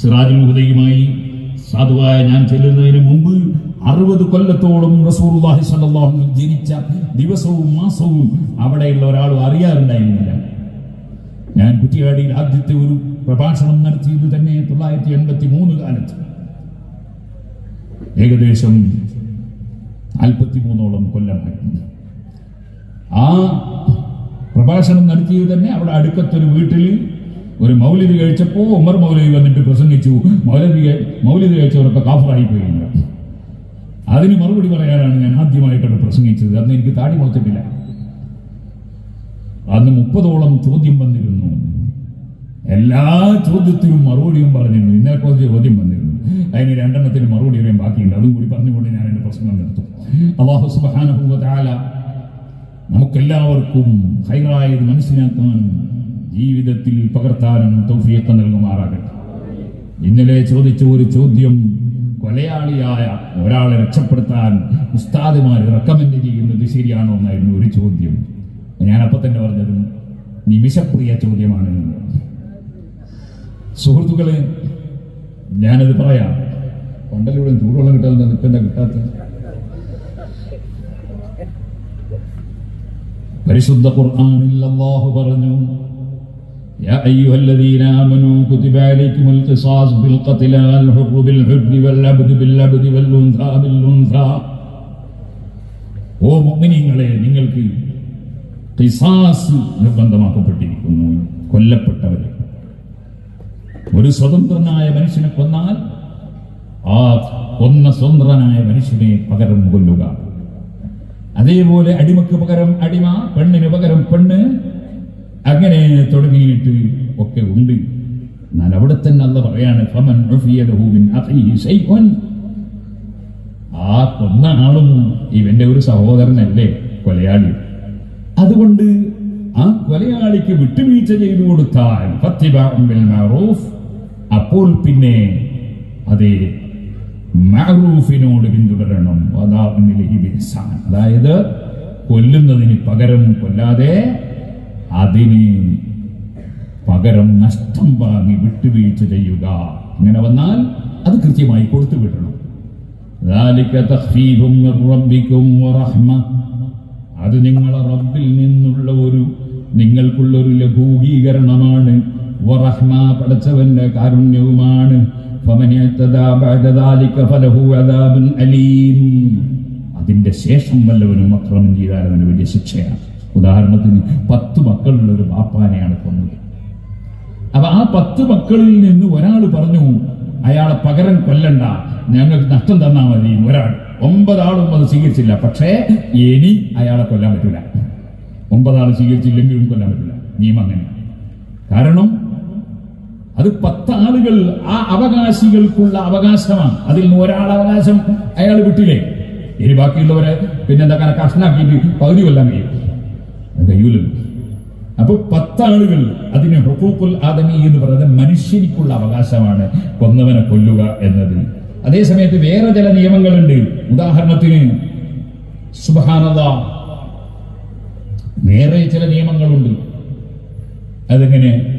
സിറാജുൽ മുഹദയുമായി സാധുവായ ഞാൻ ചെല്ലുന്നതിന് മുമ്പ് അറുപത് കൊല്ലത്തോളം റസൂർഹി സല്ലാഹു ജനിച്ച ദിവസവും മാസവും അവിടെയുള്ള ഒരാളും അറിയാറുണ്ടായിരുന്നില്ല. ഞാൻ കുറ്റിയാടിയിൽ ആദ്യത്തെ ഒരു പ്രഭാഷണം നടത്തിയത് തന്നെ തൊള്ളായിരത്തി എൺപത്തി മൂന്ന് കാലത്ത്. ഏകദേശം നാൽപ്പത്തി മൂന്നോളം കൊല്ലമായിട്ടുണ്ട് ആ പ്രഭാഷണം നടത്തിയത് തന്നെ അവിടെ അടുക്കത്തൊരു വീട്ടിൽ ഒരു മൗലിദ് കഴിച്ചപ്പോ ഉമർ മൗലവി വന്നിട്ട് പ്രസംഗിച്ചു. മൗലവി മൗലിദ് കഴിച്ചവരൊക്കെ കാഫറായി പോയില്ല അതിന് മറുപടി പറയാനാണ് ഞാൻ ആദ്യമായിട്ടാണ് പ്രസംഗിച്ചത്. അന്ന് എനിക്ക് താടി മുളച്ചിട്ടില്ല. അന്ന് മുപ്പതോളം ചോദ്യം വന്നിരുന്നു. എല്ലാ ചോദ്യത്തിനും മറുപടിയും പറഞ്ഞിരുന്നു. ഇന്നലെ കുറച്ച് ചോദ്യം വന്നിരുന്നു. അതിന് രണ്ടെണ്ണത്തിന് മറുപടി അറിയാൻ ബാക്കിയുണ്ട്. അതും കൂടി പറഞ്ഞുകൊണ്ട് ഞാൻ എന്റെ പ്രസംഗം നിർത്തും. അള്ളാഹു സുബാന നമുക്കെല്ലാവർക്കും ഹൈറായത് മനസ്സിലാക്കാനും ജീവിതത്തിൽ പകർത്താനും തൗഫിയത്ത് നൽകുമാറാകട്ടെ. ഇന്നലെ ചോദിച്ച ഒരു ചോദ്യം കൊലയാളിയായ ഒരാളെ രക്ഷപ്പെടുത്താൻ ഉസ്താദുമാർ റെക്കമെൻഡ് ചെയ്യുന്നത് ശരിയാണോ എന്നായിരുന്നു ഒരു ചോദ്യം. ഞാൻ അപ്പൊ തന്നെ പറഞ്ഞത് നിമിഷപ്രിയ ചോദ്യമാണ്. സുഹൃത്തുക്കളെ ഞാനത് പറയാം. പണ്ടലൂടെ ചൂടുവെള്ളം കിട്ടാതെ നിൽക്കേണ്ട കിട്ടാത്ത പരിശുദ്ധ ഖുർആനിൽ അല്ലാഹു പറഞ്ഞു يا أيها الذين آمنوا كتب عليكم القصاص في القتلى الحر بالحر والعبد بالعبد والأنثى بالأنثى ഓ മുഅ്മിനീങ്ങളെ നിങ്ങൾക്ക് ഖിസാസ് നിർബന്ധമാക്കപ്പെട്ടിരിക്കുന്നു കൊല്ലപ്പെട്ടവരെ ഒരു സ്വതന്ത്രനായ മനുഷ്യനെ കൊന്നാൽ ആ കൊന്ന സ്വതന്ത്രനായ മനുഷ്യനെ പകരം കൊല്ലുക അതേപോലെ അടിമക്ക് പകരം അടിമ പെണ്ണിന് പകരം പെണ്ണ് അങ്ങനെ തുടങ്ങിയിട്ട് ഒക്കെ ഉണ്ട് എന്നാൽ അവിടെ തന്നെ അല്ല പറയാണ്. ആ കൊന്ന ആളും ഇവന്റെ ഒരു സഹോദരനല്ലേ കൊലയാളി അതുകൊണ്ട് ആ കൊലയാളിക്ക് വിട്ടുവീഴ്ച ചെയ്തു കൊടുത്താൽ അപ്പോൾ പിന്നെ അതെ മഅറൂഫിനോട് പിന്തുടരണം. അതായത് കൊല്ലുന്നതിന് പകരം കൊല്ലാതെ അതിനെ പകരം നഷ്ടം വാങ്ങി വിട്ടുവീഴ്ച ചെയ്യുക. അങ്ങനെ വന്നാൽ അത് കൃത്യമായി കൊടുത്തു വിടണം അത് നിങ്ങളെ റബ്ബിൽ നിന്നുള്ള ഒരു നിങ്ങൾക്കുള്ള ഒരു ലഘൂകീകരണമാണ് പടച്ചവന്റെ കാരുണ്യവുമാണ്. അതിന്റെ ശേഷം വല്ലവനും അക്രമം ചെയ്താൽ അവന് വലിയ ശിക്ഷയാണ്. ഉദാഹരണത്തിന് പത്ത് മക്കളുള്ള ഒരു ബാപ്പാനെയാണ് കൊന്നത്. അപ്പൊ ആ പത്ത് മക്കളിൽ നിന്ന് ഒരാൾ പറഞ്ഞു അയാളെ പകരം കൊല്ലണ്ട ഞങ്ങൾക്ക് നഷ്ടം തന്നാ മതി ഒരാൾ. ഒമ്പതാളും അത് സ്വീകരിച്ചില്ല. പക്ഷേ ഇനി അയാളെ കൊല്ലാൻ പറ്റില്ല ഒമ്പതാൾ സ്വീകരിച്ചില്ലെങ്കിലും കൊല്ലാൻ പറ്റില്ല നിയമം അങ്ങനെ. കാരണം അത് പത്ത് ആളുകൾ ആ അവകാശികൾക്കുള്ള അവകാശമാണ്. അതിൽ നിന്ന് ഒരാൾ അവകാശം അയാൾ വിട്ടില്ലേ? ഇനി ബാക്കിയുള്ളവരെ പിന്നെന്താ കാരണം കഷ്ണാക്കിയിട്ട് പകുതി കൊല്ലാൻ കഴിയും. അത് അപ്പോൾ അപ്പൊ പത്താളുകൾ അതിന് ഹുക്കൂക്കുൽ ആദമി എന്ന് പറയുന്നത് മനുഷ്യനിക്കുള്ള അവകാശമാണ്. കൊന്നവനെ കൊല്ലുക എന്നത്. അതേ സമയത്ത് വേറെ ചില നിയമങ്ങളുണ്ട്. ഉദാഹരണത്തിന് സുബാനത വേറെ ചില നിയമങ്ങളുണ്ട്. അതെങ്ങനെ?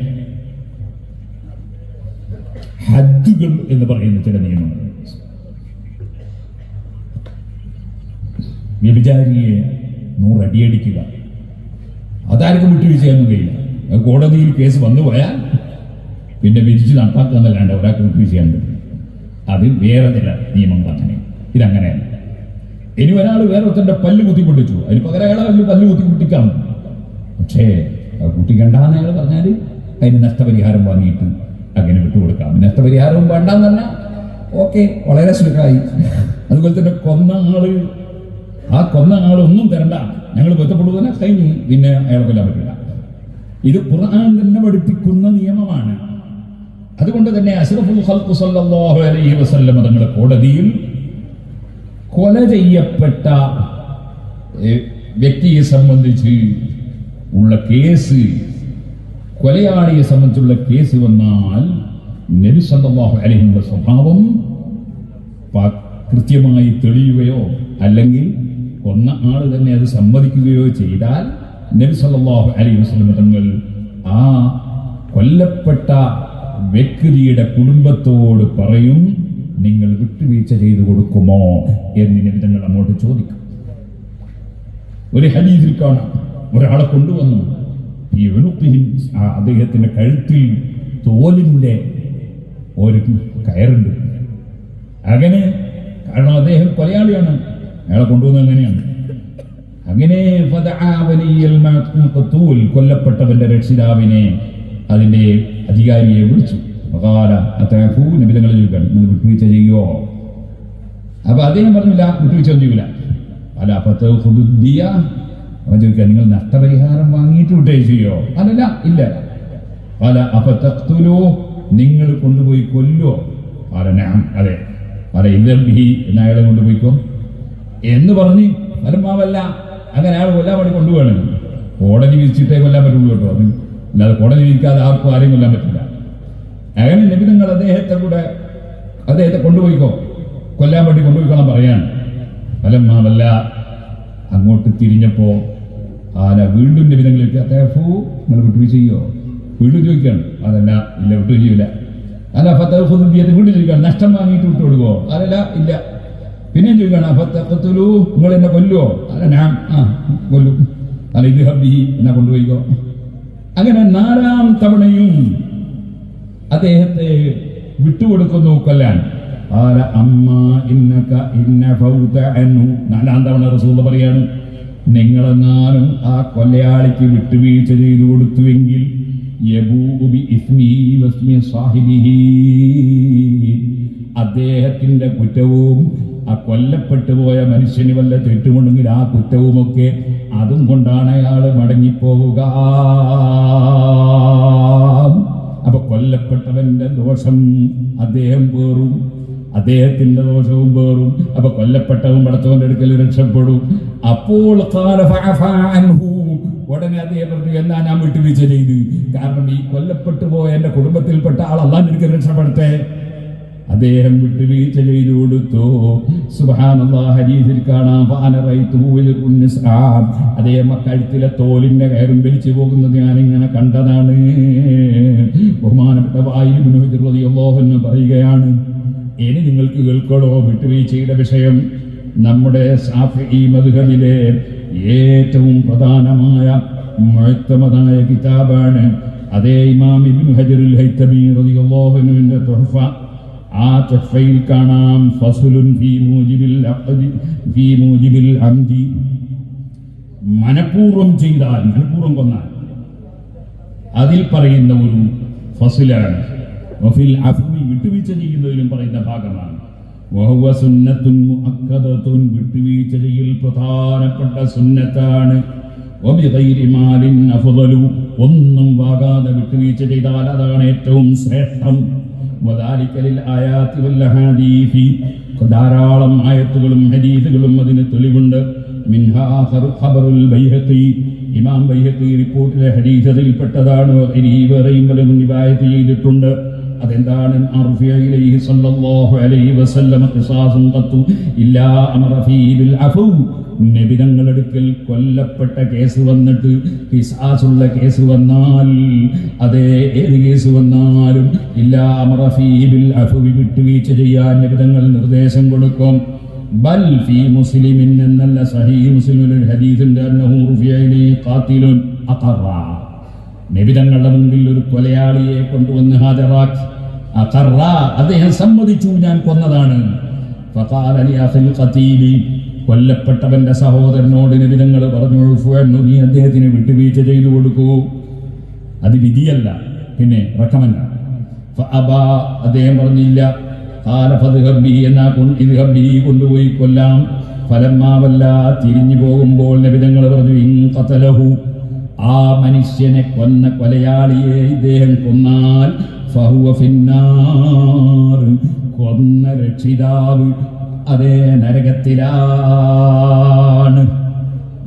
ഹദ്ദുകൾ എന്ന് പറയുന്ന ചില നിയമങ്ങൾ. വ്യഭിചാരിയെ നൂറടിയടിക്കുക. അതാർക്കും വിട്ടുവീഴ്ചയൊന്നും കഴിയില്ല. കോടതിയിൽ കേസ് വന്നു പോയാൽ പിന്നെ വിരിച്ച് നടപ്പാക്കുന്നല്ലാണ്ട് ഒരാൾക്ക് വിട്ടുവീഴ്ച പറ്റില്ല. അത് വേറെ ചില നിയമങ്ങൾ അങ്ങനെ. ഇതങ്ങനെയല്ല. ഇനി ഒരാൾ വേറെ ഒത്തന്റെ പല്ല് കുത്തിപ്പൊട്ടിച്ചു. അതിന് പകരം അയാളെ പല്ല് പല്ല് കുത്തി പൊട്ടിക്കാം പക്ഷേ കുട്ടിക്കണ്ടെന്ന് അയാൾ പറഞ്ഞാൽ അതിന് നഷ്ടപരിഹാരം വാങ്ങിയിട്ട് അങ്ങനെ വിട്ടുകൊടുക്കാം. നഷ്ടപരിഹാരവും വേണ്ടെന്ന് പറഞ്ഞാൽ ഓക്കെ വളരെ സുഖമായി. അതുപോലെ തന്നെ കൊന്ന ആൾ ആ കൊന്ന ആളൊന്നും തരണ്ട. ഞങ്ങൾ ബന്ധപ്പെടുന്നതിനെ കഴിഞ്ഞു പിന്നെ അയാളെ കൊല്ലാൻ പറ്റില്ല. ഇത് ഖുർആൻ തന്നെ പഠിപ്പിക്കുന്ന നിയമമാണ്. അതുകൊണ്ട് തന്നെ അഷ്റഫുൽ ഖൽഖു സല്ലല്ലാഹു അലൈഹി വസല്ലം തങ്ങളുടെ കോടതിയിൽ കൊല ചെയ്യപ്പെട്ട വ്യക്തിയെ സംബന്ധിച്ച് ഉള്ള കേസ് കൊലയാളിയെ സംബന്ധിച്ചുള്ള കേസ് വന്നാൽ നബി സല്ലല്ലാഹു അലൈഹിയുടെ സ്വഭാവം പ- കൃത്യമായി തെളിയുകയോ അല്ലെങ്കിൽ കൊന്ന ആൾ തന്നെ അത് സമ്മതിക്കുകയോ ചെയ്താൽ നബി സല്ലല്ലാഹു അലൈഹി വസല്ലം തങ്ങൾ ആ കൊല്ലപ്പെട്ട വ്യക്തിയുടെ കുടുംബത്തോട് പറയും നിങ്ങൾ വിട്ടുവീഴ്ച ചെയ്തു കൊടുക്കുമോ? എന്ന് നബി തങ്ങൾ അങ്ങോട്ട് ചോദിക്കും. ഒരു ഹദീസിൽ കാണാം. ഒരാളെ കൊണ്ടുവന്നു. ഈ ഉനുഖിഹിൻ, അദ്ദേഹത്തിന്റെ കഴുത്തിൽ തോലിന്റെ ഒരു കയറുണ്ട്. അങ്ങനെ കാരണം അദ്ദേഹം കൊലയാളിയാണ്. അയാളെ കൊണ്ടുവന്നത് അങ്ങനെയാണ്. അങ്ങനെ കൊല്ലപ്പെട്ടവന്റെ രക്ഷിതാവിനെ അതിന്റെ അധികാരിയെ വിളിച്ചു. വിട്ടുവീഴ്ച ചെയ്യോ അപ്പൊ അദ്ദേഹം പറഞ്ഞില്ല വിട്ടുവീഴ്ച ചെയ്യൂല. അല്ല അപ്പത്തെ അവൻ ചോദിക്കുക നിങ്ങൾ നഷ്ടപരിഹാരം വാങ്ങിയിട്ട് വിട്ടേ ചെയ്യോ അല്ലല്ല ഇല്ല. അല്ല അപ്പൊ നിങ്ങൾ കൊണ്ടുപോയി കൊല്ലോ അല്ല അതെ. അല്ല ഇദ്ഹബ് എന്ന അയാളെ കൊണ്ടുപോയിക്കോ? എന്ന് പറഞ്ഞ് പരമാവല്ല അങ്ങനെ അയാൾ കൊല്ലാൻ വേണ്ടി കൊണ്ടുപോകണം. കോടതി വിധിച്ചിട്ടേ കൊല്ലാൻ പറ്റുള്ളൂ കേട്ടോ. അത് അല്ലാതെ കോടതി വിധിക്കാതെ ആർക്കും ആരെയും കൊല്ലാൻ പറ്റില്ല. അങ്ങനെ നിബിധങ്ങൾ അദ്ദേഹത്തെ കൂടെ അദ്ദേഹത്തെ കൊണ്ടുപോയിക്കോ. കൊല്ലാൻ വേണ്ടി കൊണ്ടുപോയിക്കോളാൻ പറയാണ്. ഫലമാവല്ല അങ്ങോട്ട് തിരിഞ്ഞപ്പോ ആന വീണ്ടും നിബിധങ്ങളിലേക്ക് അദ്ദേഹൂ നിങ്ങൾ വിട്ടുപോയി ചെയ്യോ? വീണ്ടും ചോദിക്കുകയാണ്. അതല്ല ഇല്ല വിട്ടു ചെയ്യൂല. അല്ല ഫത്തഹുദ്ദീയത്തെ വീണ്ടും ചോദിക്കുകയാണ്. നഷ്ടം വാങ്ങിയിട്ട് വിട്ടു അതല്ല ഇല്ല. അഫത്തഖത്തുലു നിങ്ങൾ എന്നെ കൊല്ലുവോ? അല്ല ഞാൻ ആ കൊല്ലും. അല്ല ഇത് ഹബി എന്നെ കൊണ്ടുപോയിക്കോ. അങ്ങനെ നാലാം തവണയും അദ്ദേഹത്തെ വിട്ടുകൊടുക്കുന്നു കൊല്ലാൻ. നാലാം തവണ റസൂൽ പറയാണ് നിങ്ങളെന്നാലും ആ കൊലയാളിക്ക് വിട്ടുവീഴ്ച ചെയ്തു കൊടുത്തുവെങ്കിൽ അദ്ദേഹത്തിന്റെ കുറ്റവും ആ കൊല്ലപ്പെട്ടു പോയ മനുഷ്യന് വല്ല തെറ്റുമുണ്ടെങ്കിൽ ആ കുറ്റവുമൊക്കെ അതും കൊണ്ടാണ് അയാൾ മടങ്ങിപ്പോവുക. അപ്പൊ കൊല്ലപ്പെട്ടവന്റെ ദോഷം അദ്ദേഹം പേറും അദ്ദേഹത്തിന്റെ ദോഷവും വേറും അപ്പൊ കൊല്ലപ്പെട്ടവും പടത്തവന്റെ അടുക്കൽ രക്ഷപ്പെടും. അപ്പോൾ. ഉടനെ അദ്ദേഹം പറഞ്ഞു എന്നാ ഞാൻ വിട്ടുവീഴ്ച ചെയ്ത്? കാരണം ഈ കൊല്ലപ്പെട്ടു പോയ എന്റെ കുടുംബത്തിൽപ്പെട്ട ആൾ അള്ളാന്റെ അടുക്കൽ രക്ഷപ്പെടട്ടെ അദ്ദേഹം വിട്ടുവീഴ്ച ചെയ്തു കൊടുത്തു. ഹദീസിൽ കാണാം. അദ്ദേഹം കഴുത്തിലെ തോലിന്റെ കയറും വലിച്ചു പോകുന്നത് ഞാൻ ഇങ്ങനെ കണ്ടതാണ്. ബഹുമാനപ്പെട്ട റളിയല്ലാഹു പറയുകയാണ് ഇനി നിങ്ങൾക്ക് കേൾക്കണോ വിട്ടുവീഴ്ചയുടെ വിഷയം? നമ്മുടെ സാഫി ഏറ്റവും പ്രധാനമായ മുഴത്തമതായ കിതാബാണ്. അതേ ഇമാം ഇബ്നു ഹജറുൽ ഹൈത്തമി അൻഹുവിന്റെ തുഹഫ. ആ തുഹഫയിൽ കാണാം. ഫസുലുൻ ഫീ മൂജിബിൽ ഫീ മൂജിബിൽ അംദി. മനഃപൂർവം ചെയ്താൽ മനഃപൂർവം കൊന്നാൽ അതിൽ പറയുന്ന ഒരു ഫസിലാണ്. വഫിൽ അഫ്വി വിട്ടുവീഴ്ച ചെയ്യുന്നതിലും പറയുന്ന ഭാഗമാണ്. വഹുവ സുന്നത്തുൻ മുഅക്കദത്തുൻ വിട്ടുവീഴ്ച ചെയ്യൽ പ്രധാനപ്പെട്ട സുന്നത്താണ്. ഒന്നും വാകാതെ വിട്ടുവീഴ്ച ചെയ്താൽ അതാണ് ഏറ്റവും ശ്രേഷ്ഠം. ധാരാളം ആയത്തുകളും ഹദീസുകളും അതിന് തെളിവുണ്ട്. ഇമാം ബൈഹത്തി റിപ്പോർട്ടിലെ ഹദീസ് അതിൽപ്പെട്ടതാണ്. ഈ വേറെയും പലരും നിവായത്ത് ചെയ്തിട്ടുണ്ട്. അതെന്താണ്? അർഫിയ സല്ലല്ലാഹു അലൈഹി വസല്ലമ ഖിസാസുൻ ഇല്ലാ അമറ ഫീ ബിൽ അഫു. നബി തങ്ങളടുക്കൽ കൊല്ലപ്പെട്ട കേസ് വന്നിട്ട് പിസാസുള്ള കേസ് വന്നാൽ അതേ ഏത് കേസ് വന്നാലും ഇല്ലാ അമറഫീബിൽ അഫുവി വിട്ടുവീഴ്ച ചെയ്യാൻ നബിതങ്ങൾ നിർദ്ദേശം കൊടുക്കും. ബൽ ഫീ മുസ്ലിമിൻ എന്നല്ല സഹീ മുസ്ലിമിൽ അഖറ. നബി തങ്ങളുടെ മുൻപിൽ ഒരു കൊലയാളിയെ കൊണ്ടുവന്ന് ഹാജരാക്കി. കറ അദ്ദേഹം സമ്മതിച്ചു ഞാൻ കൊന്നതാണ്. കൊല്ലപ്പെട്ടവന്റെ സഹോദരനോട് നബി തങ്ങൾ പറഞ്ഞു "ഉഫു അൻഹു, നീ അദ്ദേഹത്തിന് വിട്ടുവീഴ്ച ചെയ്തു കൊടുക്കൂ. അത് വിധിയല്ല പിന്നെ റക്കമല്ല. അദ്ദേഹം പറഞ്ഞില്ല കൊണ്ടുപോയി കൊല്ലാം. ഫലമാവല്ല തിരിഞ്ഞു പോകുമ്പോൾ നബിതങ്ങൾ പറഞ്ഞു ഇൻ ഖതലഹു. ആ മനുഷ്യനെ കൊന്ന കൊലയാളിയെ ഇദ്ദേഹം കൊന്നാൽ ഫഹുവ ഫിന്നാർ. കൊന്ന രക്ഷിതാവ് അതേ നരകത്തിലാണ്.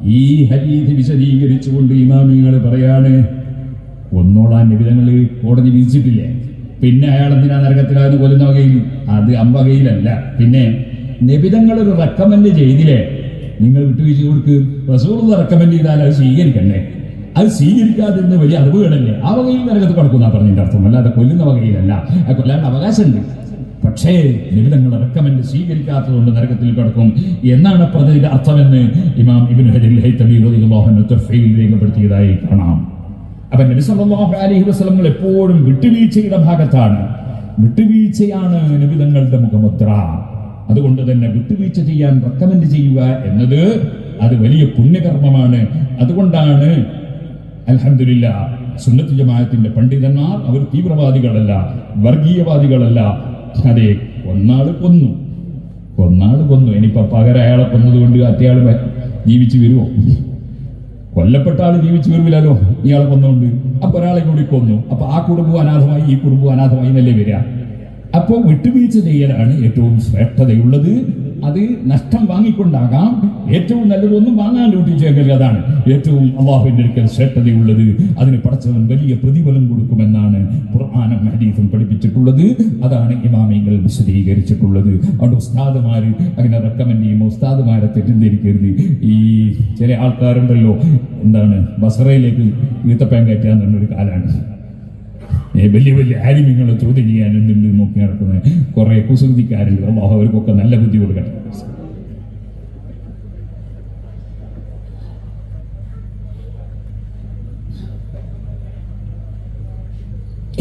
ഈ ഹരീത് വിശദീകരിച്ചുകൊണ്ട് ഇമാമിങ്ങൾ പറയാണ് ഒന്നോളാൻ നിബിധങ്ങളിൽ കോടതി വിധിച്ചിട്ടില്ലേ? പിന്നെ അയാൾ എന്തിനാ നരകത്തിലാന്ന് കൊല്ലുന്ന വകയിൽ അത് അമ്പകയിലല്ല. പിന്നെ നിബിധങ്ങൾ ഒരു റെക്കമെൻഡ് ചെയ്തില്ലേ? നിങ്ങൾ വിട്ടുവീഴ്ച കൊടുക്ക്. റസൂൾ റെക്കമെൻഡ് ചെയ്താൽ അത് സ്വീകരിക്കണ്ടേ? അത് സ്വീകരിക്കാതിരുന്ന വലിയ അറിവുകളല്ലേ ആ വകയിൽ നരകത്ത് കടക്കുന്ന പറഞ്ഞതിന്റെ അർത്ഥം. അല്ലാതെ കൊല്ലുന്ന വകയിലല്ല. കൊല്ലാണ്ട് അവകാശമുണ്ട്. പക്ഷേ നിബിധങ്ങൾ റെക്കമെൻഡ് സ്വീകരിക്കാത്തതുകൊണ്ട് നരകത്തിൽ കിടക്കും എന്നാണ് പറഞ്ഞതിന്റെ അർത്ഥമെന്ന് ഇമാം ഇബിൻ ഹജൽ രേഖപ്പെടുത്തിയതായി കാണാം. അപ്പൊ നബി സല്ലല്ലാഹു അലൈഹി വസല്ലം എപ്പോഴും വിട്ടുവീഴ്ചയുടെ ഭാഗത്താണ്. വിട്ടുവീഴ്ചയാണ് നബിതങ്ങളുടെ മുഖമുദ്ര. അതുകൊണ്ട് തന്നെ വിട്ടുവീഴ്ച ചെയ്യാൻ റെക്കമെൻഡ് ചെയ്യുക എന്നത് അത് വലിയ പുണ്യകർമ്മമാണ്. അതുകൊണ്ടാണ് അൽഹംദുലില്ല സുന്നത്ത് ജമാഅത്തിന്റെ പണ്ഡിതന്മാർ അവർ തീവ്രവാദികളല്ല വർഗീയവാദികളല്ല. അതെ കൊന്നാൾ കൊന്നു. കൊന്നാൾ കൊന്നു. ഇനിയിപ്പോ പകരം അയാളെ കൊന്നതുകൊണ്ട് അത്തയാൾ ജീവിച്ചു വരുമോ കൊല്ലപ്പെട്ട ആൾ ജീവിച്ചു വരുമില്ലല്ലോ ഇയാളെ കൊന്നുകൊണ്ട് അപ്പൊ ഒരാളെ കൂടി കൊന്നു. അപ്പൊ ആ കുടുംബവും അനാഥമായി ഈ കുടുംബവും അനാഥമായി എന്നല്ലേ വരിക? അപ്പോൾ വിട്ടുവീഴ്ച ചെയ്യലാണ് ഏറ്റവും ശ്രേഷ്ഠതയുള്ളത്. അത് നഷ്ടം വാങ്ങിക്കൊണ്ടാകാം. ഏറ്റവും നല്ലതൊന്നും വാങ്ങാൻ അതാണ് ഏറ്റവും അള്ളാഹുവിന്റെ ഒരിക്കൽ ശ്രേഷ്ഠതയുള്ളത്. അതിന് പഠിച്ചവൻ വലിയ പ്രതിഫലം കൊടുക്കുമെന്നാണ് ഖുർആാനും ഹദീസും പഠിപ്പിച്ചിട്ടുള്ളത്. അതാണ് ഇമാമിങ്ങൾ വിശദീകരിച്ചിട്ടുള്ളത്. അതുകൊണ്ട് ഉസ്താദുമാർ അങ്ങനെ റെക്കമെൻഡ് ചെയ്യുമ്പോൾ ഉസ്താദുമാരെ തെറ്റിദ്ധരിക്കരുത്. ഈ ചില ആൾക്കാരുണ്ടല്ലോ എന്താണ് ബസറയിലേക്ക് ഈത്തപ്പയം കയറ്റാൻ കാലാണ്. ഏ, വലിയ വലിയ ആലിമ്യങ്ങളെ ചോദ്യം ചെയ്യാൻ എന്തുണ്ട് നോക്കി നടക്കുന്ന കുറെ കുസൃതിക്കാരിൽ അള്ളാഹു അവർക്കൊക്കെ നല്ല ബുദ്ധി കൊടുക്കട്ടെ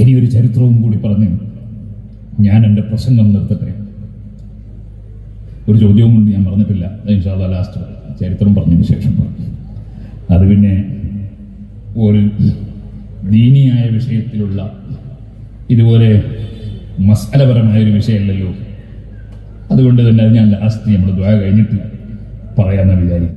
ഇനി ഒരു ചരിത്രവും കൂടി പറഞ്ഞു ഞാൻ എന്റെ പ്രസംഗം നിർത്തട്ടെ? ഒരു ചോദ്യവും കൊണ്ട് ഞാൻ പറഞ്ഞിട്ടില്ല ഇൻഷാല്ല ലാസ്റ്റ് ചരിത്രം പറഞ്ഞതിന് ശേഷം പറഞ്ഞു. അത് പിന്നെ ഒരു ദീനിയായ വിഷയത്തിലുള്ള ഇതുപോലെ മസാലപരമായ ഒരു വിഷയമല്ലല്ലോ. അതുകൊണ്ട് തന്നെ അത് ഞാൻ ലാസ്റ്റ് നമ്മൾ ദ്വാര കഴിഞ്ഞിട്ട് പറയാമെന്ന് വിചാരിക്കും